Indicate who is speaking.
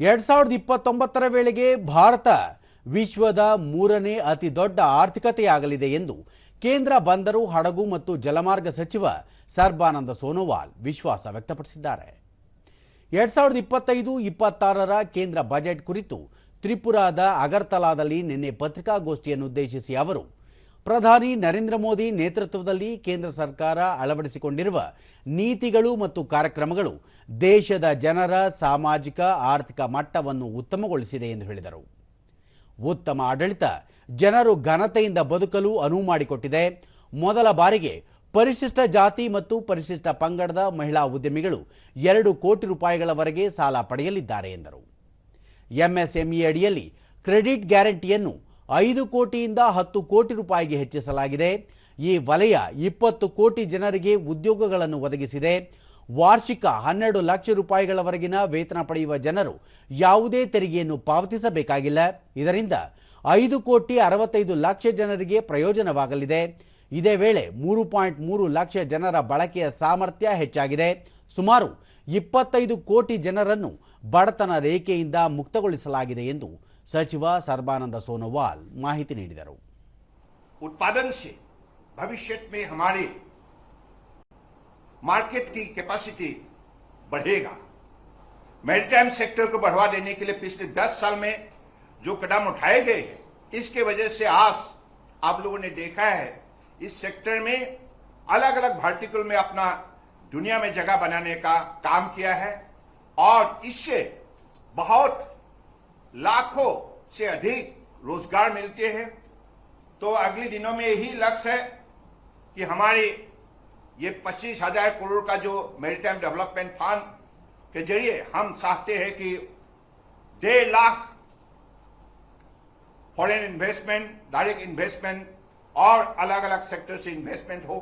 Speaker 1: ಎರಡ್ ಸಾವಿರದ ಇಪ್ಪತ್ತೊಂಬತ್ತರ ವೇಳೆಗೆ ಭಾರತ ವಿಶ್ವದ ಮೂರನೇ ಅತಿ ದೊಡ್ಡ ಆರ್ಥಿಕತೆಯಾಗಲಿದೆ ಎಂದು ಕೇಂದ್ರ ಬಂದರು, ಹಡಗು ಮತ್ತು ಜಲಮಾರ್ಗ ಸಚಿವ ಸರ್ಬಾನಂದ ಸೋನೋವಾಲ್ ವಿಶ್ವಾಸ ವ್ಯಕ್ತಪಡಿಸಿದ್ದಾರೆ. ಎರಡ್ ಸಾವಿರದ ಇಪ್ಪತ್ತೈದು, ಇಪ್ಪತ್ತಾರರ ಕೇಂದ್ರ ಬಜೆಟ್ ಕುರಿತು ತ್ರಿಪುರಾದ ಅಗರ್ತಲಾದಲ್ಲಿ ನಿನ್ನೆ ಪತ್ರಿಕಾಗೋಷ್ಠಿಯನ್ನುದ್ದೇಶಿಸಿ ಅವರು ಪ್ರಧಾನಿ ನರೇಂದ್ರ ಮೋದಿ ನೇತೃತ್ವದಲ್ಲಿ ಕೇಂದ್ರ ಸರ್ಕಾರ ಅಳವಡಿಸಿಕೊಂಡಿರುವ ನೀತಿಗಳು ಮತ್ತು ಕಾರ್ಯಕ್ರಮಗಳು ದೇಶದ ಜನರ ಸಾಮಾಜಿಕ, ಆರ್ಥಿಕ ಮಟ್ಟವನ್ನು ಉತ್ತಮಗೊಳಿಸಿದೆ ಎಂದು ಹೇಳಿದರು. ಉತ್ತಮ ಆಡಳಿತ ಜನರು ಘನತೆಯಿಂದ ಬದುಕಲು ಅನುವು ಮಾಡಿಕೊಟ್ಟಿದೆ. ಮೊದಲ ಬಾರಿಗೆ ಪರಿಶಿಷ್ಟ ಜಾತಿ ಮತ್ತು ಪರಿಶಿಷ್ಟ ಪಂಗಡದ ಮಹಿಳಾ ಉದ್ಯಮಿಗಳು ಎರಡು ಕೋಟಿ ರೂಪಾಯಿಗಳವರೆಗೆ ಸಾಲ ಪಡೆಯಲಿದ್ದಾರೆ ಎಂದರು. ಎಂಎಸ್ಎಂಇ ಅಡಿಯಲ್ಲಿ ಕ್ರೆಡಿಟ್ ಗ್ಯಾರಂಟಿಯನ್ನು ಐದು ಕೋಟಿಯಿಂದ ಹತ್ತು ಕೋಟಿ ರೂಪಾಯಿಗೆ ಹೆಚ್ಚಿಸಲಾಗಿದೆ. ಈ ವಲಯ ಇಪ್ಪತ್ತು ಕೋಟಿ ಜನರಿಗೆ ಉದ್ಯೋಗಗಳನ್ನು ಒದಗಿಸಿದೆ. ವಾರ್ಷಿಕ ಹನ್ನೆರಡು ಲಕ್ಷ ರೂಪಾಯಿಗಳವರೆಗಿನ ವೇತನ ಪಡೆಯುವ ಜನರು ಯಾವುದೇ ತೆರಿಗೆಯನ್ನು ಪಾವತಿಸಬೇಕಾಗಿಲ್ಲ. ಇದರಿಂದ ಐದು ಕೋಟಿ ಅರವತ್ತೈದು ಲಕ್ಷ ಜನರಿಗೆ ಪ್ರಯೋಜನವಾಗಲಿದೆ. ಇದೇ ವೇಳೆ ಮೂರು ಪಾಯಿಂಟ್ ಮೂರು ಲಕ್ಷ ಜನರ ಬಳಕೆಯ ಸಾಮರ್ಥ್ಯ ಹೆಚ್ಚಾಗಿದೆ. ಸುಮಾರು ಇಪ್ಪತ್ತೈದು ಕೋಟಿ ಜನರನ್ನು ಬಡತನ ರೇಖೆಯಿಂದ ಮುಕ್ತಗೊಳಿಸಲಾಗಿದೆ ಎಂದು ಸಚಿವ ಸರ್ಬಾನಂದ ಸೋನೋವಾಲ್ ಮಾಹಿತಿ ನೀಡಿದರು
Speaker 2: उत्पादन से भविष्य में हमारी मार्केट की कैपेसिटी बढ़ेगा मैरिटाइम सेक्टर को बढ़ावा देने के लिए पिछले 10 साल में जो कदम उठाए गए हैं इसके वजह से आज आप लोगों ने देखा है इस सेक्टर में अलग अलग वर्टिकल में अपना दुनिया में जगह बनाने का काम किया है और इससे बहुत लाखों से अधिक रोज़गार मिलते हैं। तो अगले दिनों में यही लक्ष्य है कि हमारे ये पच्चीस हज़ार करोड़ का जो मेरीटाइम डेवलपमेंट फंड के ज़रिए हम चाहते हैं कि डेढ़ lakh foreign investment direct investment और अलग अलग सेक्टर से इन्वेस्टमेंट हो।